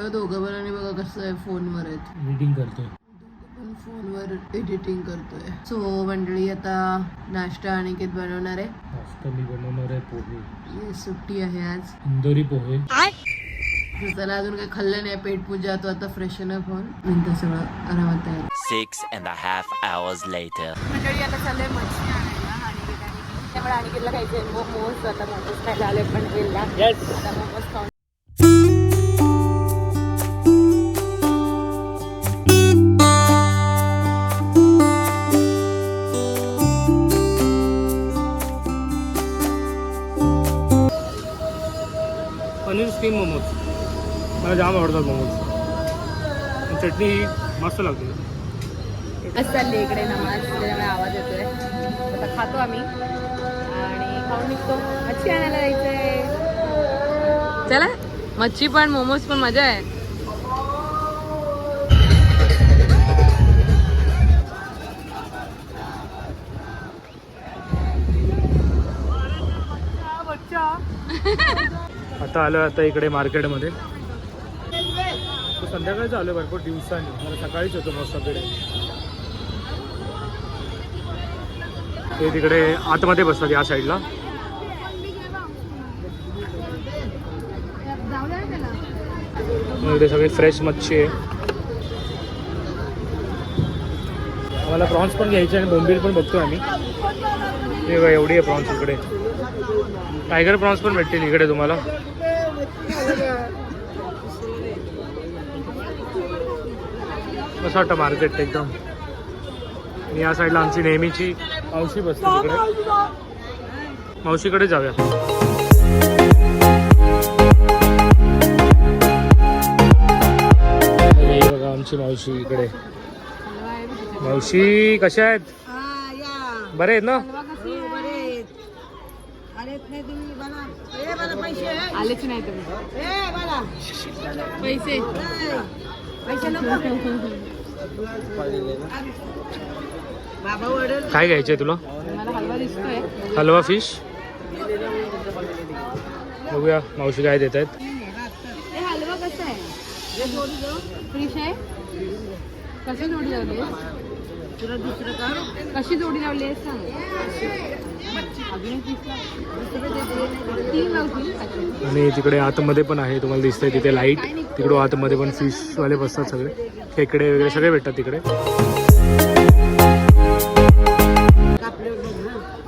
इकडं दोघं पण आणि बघा कसं आहे फोनवर आहेत. रीडिंग करतोय. पण फोनवर एडिटिंग करतोय. सो मंडळी आता नाश्ता अनिकेत बनवणार आहे. नाश्ता मी बनवणार आहे पोहे. ये सुट्टी आहे आज. इंदोरी पोहे. तर त्याला अजून काही खाल्लं नाही पेट पूजा तो आता फ्रेशन अप होऊन नंतर सगळं आरामात आहे Six and a half hours later. मंडळी आता चाललंय मच्छी आणायला. आणि त्यामुळे अनिकेतला खायचे मोमोज आता मोमोज खायला आले पण गेला. आता मोमोज खाऊन आवडतात मोमोज चटणी ही मस्त लागते. चालली इकडे नमाज त्याच्यामुळे आवाज येतोय. आता खातो आम्ही. आणि खाऊन निघतो. मच्छी आणायला जायचंय. चला मच्छी पण मोमोज पण मजा आहे. आता आलो आता इकडे मार्केटमध्ये. तो संध्याकाळीच आलो भरपूर दिवसांनी. मला सकाळीच होतो मस्तकडे ते तिकडे आतमध्ये बसतात या साईडला मग इकडे सगळी फ्रेश मच्छी आहे. आम्हाला प्रॉन्स पण घ्यायचे आणि बोंबील पण बघतो आम्ही. एवढी आहे प्रॉन्स इकडे. टायगर प्रॉन्स पण भेटतील इकडे तुम्हाला. कसं वाटतं मार्केट एकदम? या साईडला आमची नेहमीची मावशी बसते तिकडे. मावशीकडे जाऊया. बघा आमची मावशी इकडे. मावशी कशा आहेत? बरे आहेत ना? आलेच नाही तुम्ही. पैसे. काय घ्यायचंय तुला? मला हलवा दिसतोय. हलवा फिश बघूया मावशी काय देत आहेत हे हलवा कसा आहे? फिश आहे. कशी जोडी लावली तुला दुसरं का? कशी जोडी लावली आहे सांग. आणि तिकडे आतमध्ये पण आहे तुम्हाला दिसतंय तिथे लाइट तिकडे आतमध्ये पण फिशवाले बसतात सगळे. खेकडे वगैरे सगळे भेटतात तिकडे.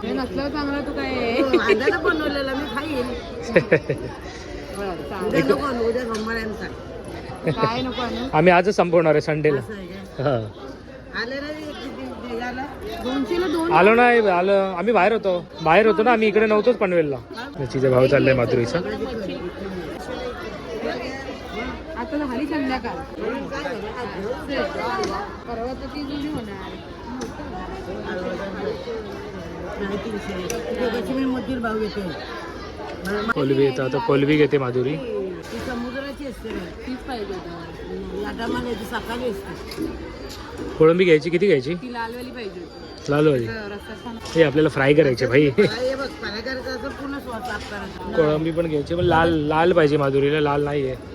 हे आम्ही आजच संपवणार आहे संडेला? हा. आले नाही आलं आम्ही बाहेर होतो. बाहेर होतो ना आम्ही इकडे नव्हतोच पनवेलला. त्याची भाव चाललाय माधुरीचा आता झाली संध्याकाळ. परवा तर ती जुनी होणार. मोतीर येतं. आता कोलबी घेते माधुरी. ती समुद्राची असते. तीच पाहिजे लाटामाला सकाळी असते. कोळंबी घ्यायची? किती घ्यायची? ती लालवाली पाहिजे होती. लाल भाजी रस्ता छान हे आपल्याला फ्राय करायचे भाई. कोळंबी पण घ्यायची पण लाल लाल पाहिजे माधुरीला. लाल नाही आहे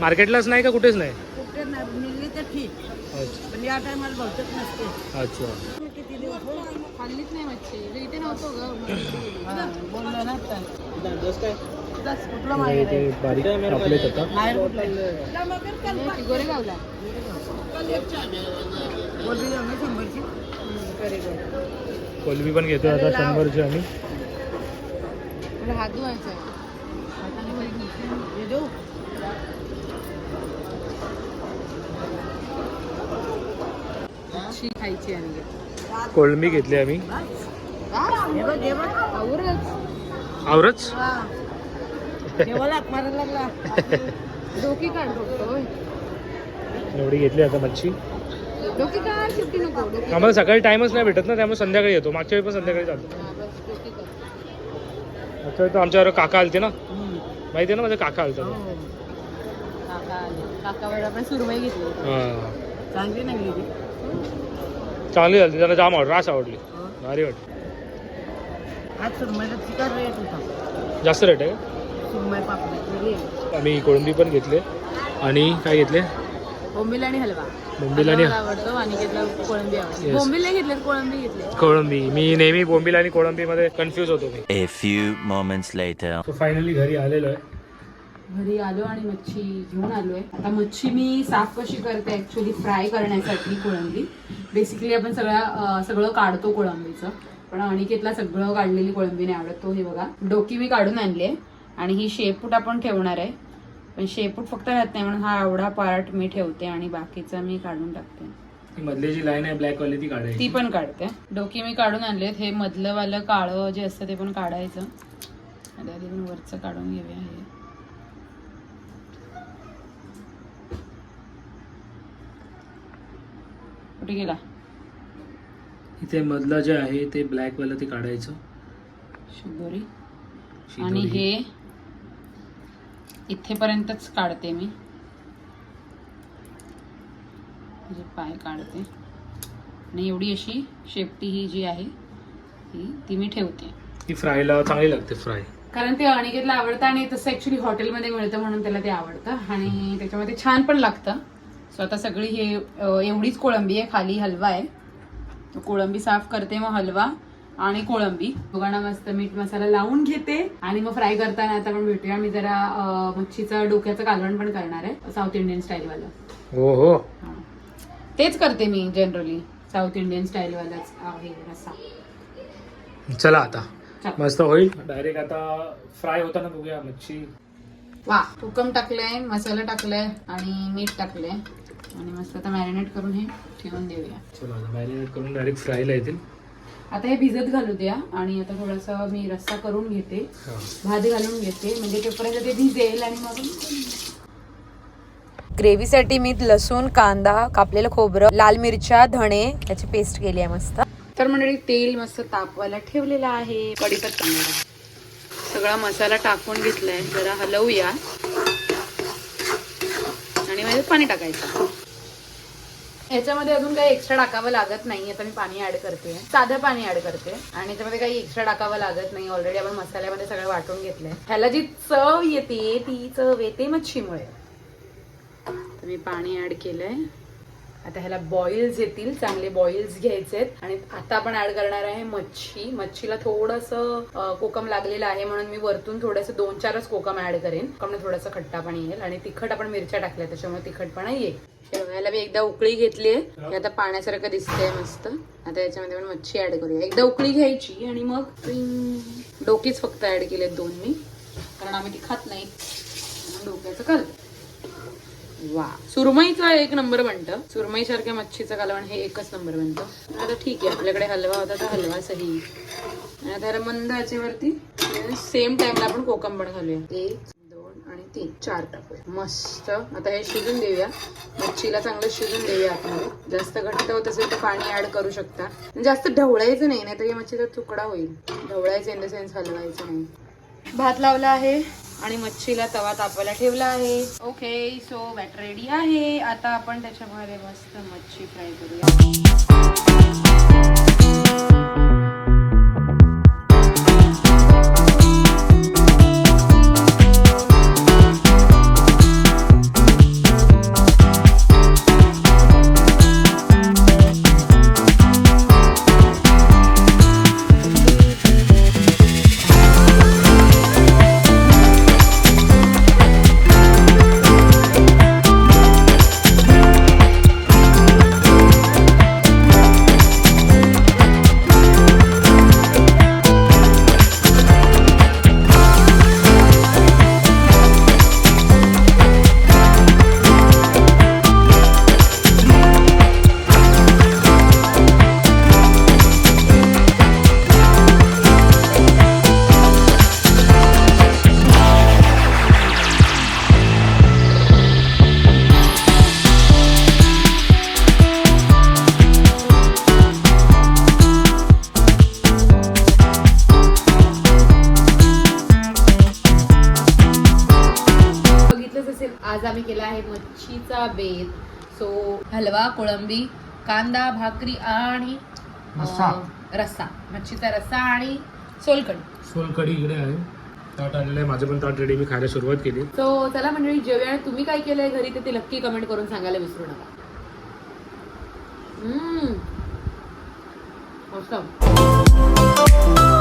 मार्केटलाच नाही का कुठेच नाही? कुठे नाही मिळली तर ठीक. अच्छा. पण या टायमाला बहुतेक नसते. अच्छा. किती दिवस? खाल्लीच नाही मच्छी. इथे- इथे नव्हतो ग बोललो ना आता. दस, कुठलं हे माहेर ते. आहे? बारीक कापलेत आता माहेर कुठलं? आहे? हे गोरेगावला बोलली जाऊ ना शंभरची. कोलबी पण घेतो आता शंभरची आम्ही. मला हात धुवायचा आहे. हाताने हे देऊ? खायची कोळंबी घेतली आम्ही. आवरच. डोकी काढ एवढी घेतली आता मच्छी. आम्हाला सकाळी टाइमच नाही भेटत ना त्यामुळे संध्याकाळी येतो. मागच्या वेळी पण संध्याकाळी काढ. मागच्या वेळी तर आमच्यावर काका आलते ना. माहिती आहे ना माझे काका आलते हो. काका आपण सुरमई घेतली. चांगली नाही चांगली झाली त्यांना जाम आवडली रास आवडली. भारी वाटली. आज सुरमईला चिकन रेट होता. जास्त रेट आहे का? सुरमई पापडी आम्ही कोळंबी पण घेतले. आणि काय घेतले? बोंबील आणि हलवा. बोंबील आणि हलवा मला आवडतो आणि घेतला कोळंबी आवडते. Yes. बोंबील नाही घेतले कोळंबी घेतले कोळंबी. मी नेहमी बोंबील आणि कोळंबीमध्ये कन्फ्यूज होतो मी. A few moments later. So finally घरी आलेलो आहे. घरी आलो आणि मच्छी घेऊन आलोय. आता मच्छी मी साफ कशी करते ऍक्च्युली फ्राय करण्यासाठी कोळंबी. बेसिकली आपण सगळ्या सगळं काढतो कोळंबीचं. पण अनिकेतला सगळं काढलेली कोळंबी नाही आवडत तो हे बघा. डोकी मी काढून आणली आहे आणि ही शेपूट आपण ठेवणार आहे. पण शेपूट फक्त राहत नाही म्हणून हा एवढा पार्ट मी ठेवते आणि बाकीचा मी काढून टाकते. ती मधली जी लाईन आहे ब्लॅक वाली ती ती काढायची पण काढते. डोकी मी काढून आणलेत. हे मधलं वालं काळं जे असतं ते पण काढायचं. वरचं काढून घेऊया हे. कुठे गेला? इथे मधलं जे आहे ते ब्लॅक वाला ते काढायचं. शुगोरी शिदोरी. आणि हे इथेपर्यंतच काढते मी. म्हणजे पाय काढते. आणि एवढी अशी शेपटी ही जी आहे ही ती मी ठेवते. ती फ्रायला चांगली लागते फ्राय कारण ते अनिकेतला आवडतं आणि तसं ऍक्च्युली हॉटेलमध्ये मिळतं म्हणून त्याला ते आवडतं. आणि त्याच्यामध्ये छान पण लागतं. सो आता सगळी हे एवढीच कोळंबी आहे. खाली हलवा आहे. तो कोळंबी साफ करते मग हलवा आणि कोळंबी. दोघांना मस्त मीठ मसाला लावून घेते आणि मग फ्राय करताना आता आपण भेटूया. मी जरा अं, मच्छीचं डोक्याचं कालवण पण करणार आहे. साऊथ इंडियन स्टाईलवालं हो हो हा. तेच करते मी जनरली साऊथ इंडियन स्टाईलवालाच आहे रस्सा. चला आता. मस्त होईल? डायरेक्ट आता फ्राय होताना बघूया मच्छी. वा. तुकम टाकलंय मसाला टाकलाय आणि मीठ टाकलंय. आणि मस्त आता मॅरिनेट करून हे ठेवून देऊया. चला आता मॅरिनेट करून डायरेक्ट फ्रायला येतील. आता हे भिजत घालू द्या आणि आता थोडासा मी रस्सा करून घेते. हा. भाजी घालून घेते. म्हणजे तोपर्यंत ते भिजेल आणि मग ग्रेव्हीसाठी मी लसूण कांदा कापलेलं खोबरं लाल मिरच्या धणे त्याची पेस्ट केली आहे मस्त. तर मंडळी तेल मस्त तापवायला ठेवलेलं आहे. कढीपत्ता मेळा. सगळा मसाला टाकून घेतलाय. जरा हलवूया. आणि पाणी टाकायचं. याच्यामध्ये अजून काही एक्स्ट्रा टाकावं लागत नाही आता मी पाणी ऍड करते. साधं पाणी ऍड करते. आणि त्यामध्ये काही एक्स्ट्रा टाकावं लागत नाही. ऑलरेडी आपण मसाल्यामध्ये सगळं वाटून घेतलंय. ह्याला जी चव येते ती चव येते मच्छीमुळे. तर मी पाणी ऍड केलंय. आता ह्याला बॉइल्स येतील चांगले बॉइल्स घ्यायचे आहेत. आणि आता आपण ऍड करणार आहे मच्छी. मच्छीला थोडस कोकम लागलेलं आहे म्हणून मी वरतून थोडस दोन चारच कोकम ऍड करेन. कोकमने थोडंसं खट्टापण येईल आणि तिखट आपण मिरच्या टाकल्या त्याच्यामुळे तिखटपणा येईल. हे मी एकदा उकळी घेतली आहे. आता पाण्यासारखं दिसतंय मस्त. आता याच्यामध्ये आपण मच्छी ऍड करूया. एकदा उकळी घ्यायची आणि मग डोकीच फक्त ऍड केलेत दोन मी कारण आम्ही ती खात नाही. डोक्याचं काल वा. सुरमईचा एक नंबर बनतं. सुरमई सारख्या मच्छीचं कालवण हे एकच नंबर बनतं. आता ठीक आहे आपल्याकडे हलवा होता तर हलवा सही. आणि आता मंद याच्यावरती सेम टाइमला आपण कोकम पण घालूया. एक दोन आणि तीन चार टाकूया. मस्त. आता हे शिजून देऊया. मच्छीला चांगलं शिजून देऊया आतमध्ये जास्त घट्ट होत असेल तर पाणी ऍड करू शकता. जास्त ढवळायचं नाही नाहीतर या मच्छीचा तुकडा होईल. ढवळायचं इन द सेन्स हलवायचं नाही. भात लावला आहे. आणि मच्छीला तवा तापायला ठेवला आहे. ओके सो बॅट रेडी आहे. आता आपण त्याच्यामध्ये मस्त मच्छी फ्राय करूया. मच्छीचा बेत सो हलवा कोळंबी कांदा भाकरी आणि अं, रस्सा. मच्छीचा रस्सा आणि सोलकढी. सोलकढी इकडे आहे. ताट आलेलं आहे. माझं पण ताट रेडी मी खायला सुरुवात केली. सो चला मंडळी जेवूया. आणि तुम्ही काय केलंय घरी ते ते नक्की कमेंट करून सांगायला विसरू नका. हम्म. Awesome.